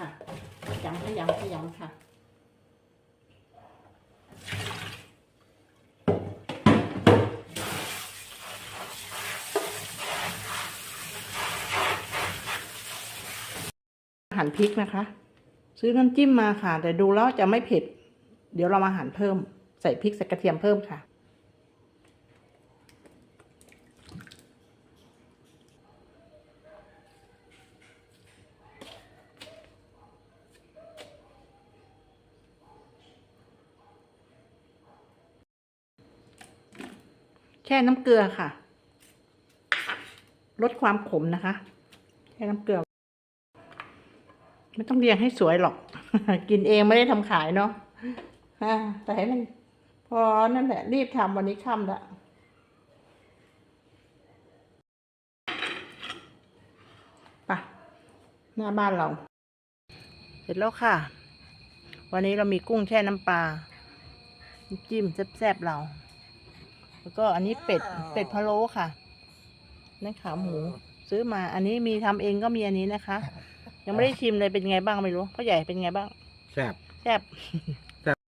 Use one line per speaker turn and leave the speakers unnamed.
ค่ะขยำขยำขยำค่ะหั่นพริกนะคะ ซื้อน้ำจิ้มมาค่ะ แต่ดูแล้วจะไม่เผ็ด เดี๋ยวเรามาหั่นเพิ่ม ใส่พริกใส่กระเทียมเพิ่มค่ะ ช่น้ำเกลือค่ะ ลดความขมนะคะ แช่น้ำเกลือ ไม่ต้องเรียงให้สวยหรอก กินเองไม่ได้ทำขายเนาะแต่ให้มันพอนั่นแหละ รีบทำวันนี้ค่ำละไปะหน้าบ้านเรา เสร็จแล้วค่ะ วันนี้เรามีกุ้งแช่น้ำปลา จิ้มแซ่บๆเรา แล้วก็อันนี้เป็ดเป็ดพะโล้ค่ะนั่นขาหมู ซื้อมา อันนี้มีทำเองก็มีอันนี้นะคะ ยังไม่ได้ชิมเลยเป็นไงบ้างไม่รู้พ่อใหญ่เป็นไงบ้าง
แซ่บ
แซ่บ